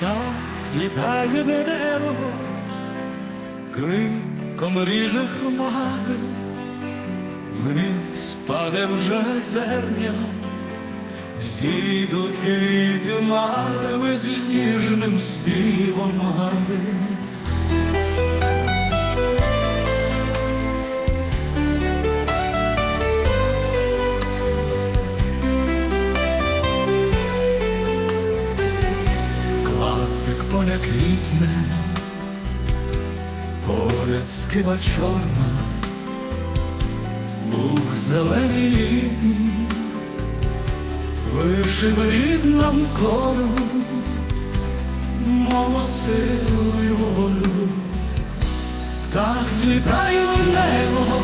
Так злітає небо, криком ріже хмари, вниз паде вже зерня, зійдуть квіти мальви з ніжним співом мари. Поля квітне, поряд скива чорна, Бух зелений літній, вишив ріднам коло, мову силу й волю, птах злітає небо,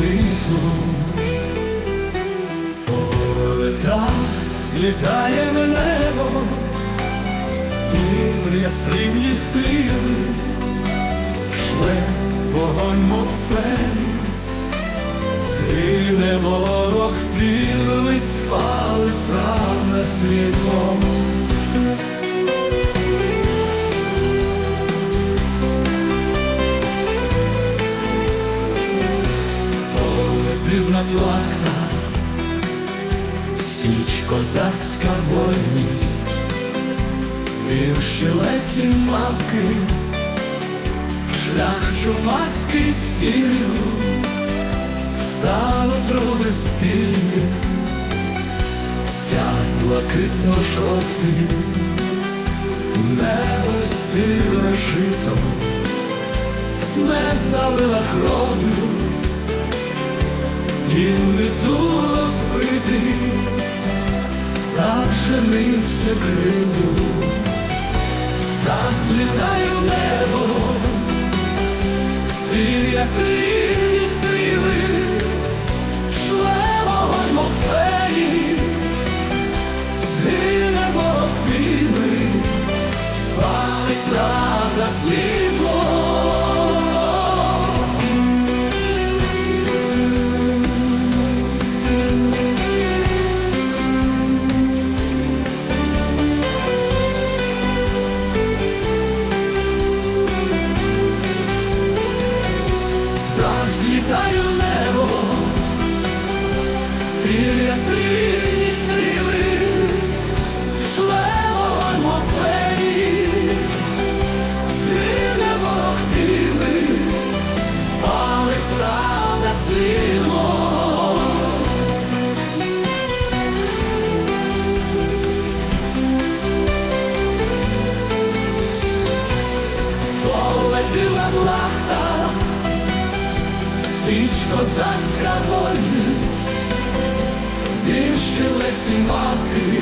світло. Полета злітає в небо, і ясливні стріли, шле вогонь мов фенікс, Сине Плата, Січ козацька вольність, вірші лесі мавки, шлях чумацький сіллю, стану труби спільні, стяг блакитно-жовтий, небо стиле жито, смерть залила кров'ю. Дім внизу розбитий, так женився кривду, так злітає в небо, і ясні стріли, шле вогонь мов фенікс, згине ворог білий, спалить правда світло. І ясні стріли, шле вогонь мов ворог білий, спалить правда світло. Полетіла плахта, Січ козацька лесі маки,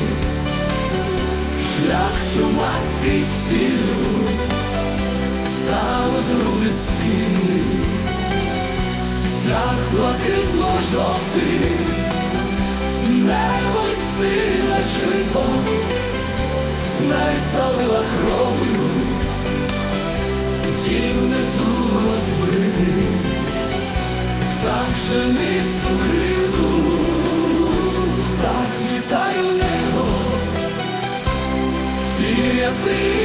шлях чумацький сіль, стануть руки спільні, стяг блакитно-жовтий, небо стине жито, смерть залила кров'ю, дім внизу розбитий. Так жениться криду, так